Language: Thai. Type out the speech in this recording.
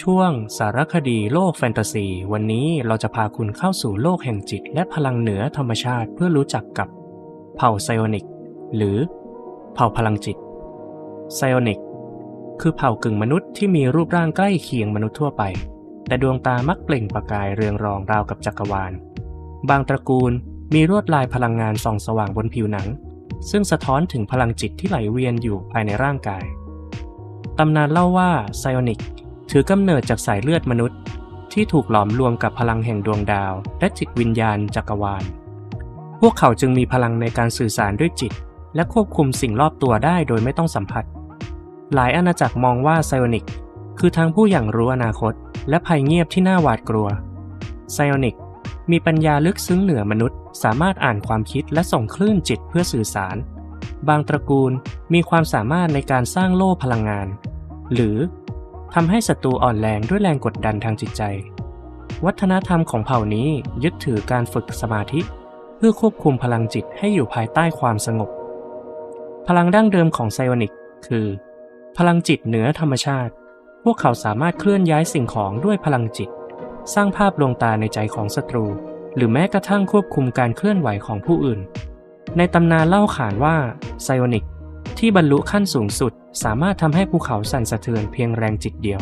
ช่วงสารคดีโลกแฟนตาซี วันนี้เราจะพาคุณเข้าสู่โลกแห่งจิต และพลังเหนือธรรมชาติเพื่อรู้จักกับเผ่าไซโอนิก หรือเผ่าพลังจิตไซโอนิกคือเผ่ากึ่งมนุษย์ที่มีรูปร่างใกล้เคียงมนุษย์ทั่วไป แต่ดวงตามักเปล่งประกายเรืองรองราวกับจักรวาล บางตระกูลมีลวดลายพลังงานส่องสว่างบนผิวหนัง ซึ่งสะท้อนถึงพลังจิตที่ไหลเวียนอยู่ภายในร่างกาย ตำนานเล่าว่าไซโอนิก ถือกำเนิดจากสายเลือดมนุษย์ ที่ถูกหลอมรวมกับพลังแห่งดวงดาว และจิตวิญญาณจักรวาล พวกเขาจึงมีพลังในการสื่อสารด้วยจิต และควบคุมสิ่งรอบตัวได้โดยไม่ต้องสัมผัส หลายอาณาจักรมองว่าไซโอนิกคือทางผู้อย่างรู้อนาคต และภัยเงียบที่น่าหวาดกลัวไซโอนิกมีปัญญาลึกซึ้งเหนือมนุษย์ สามารถอ่านความคิดและส่งคลื่นจิตเพื่อสื่อสาร บางตระกูลมีความสามารถในการสร้างโล่พลังงาน หรือ ทำให้ศัตรูอ่อนแรงด้วยแรงกดดันทางจิตใจ วัฒนธรรมของเผ่านี้ยึดถือการฝึกสมาธิ เพื่อควบคุมพลังจิตให้อยู่ภายใต้ความสงบ พลังดั้งเดิมของไซโอนิก คือ พลังจิตเหนือธรรมชาติ พวกเขาสามารถเคลื่อนย้ายสิ่งของด้วยพลังจิต สร้างภาพลวงตาในใจของศัตรู หรือแม้กระทั่งควบคุมการเคลื่อนไหวของผู้อื่น ในตำนานเล่าขานว่าไซโอนิก ที่บรรลุขั้นสูงสุด สามารถทำให้ภูเขาสั่นสะเทือนเพียงแรงจิตเดียว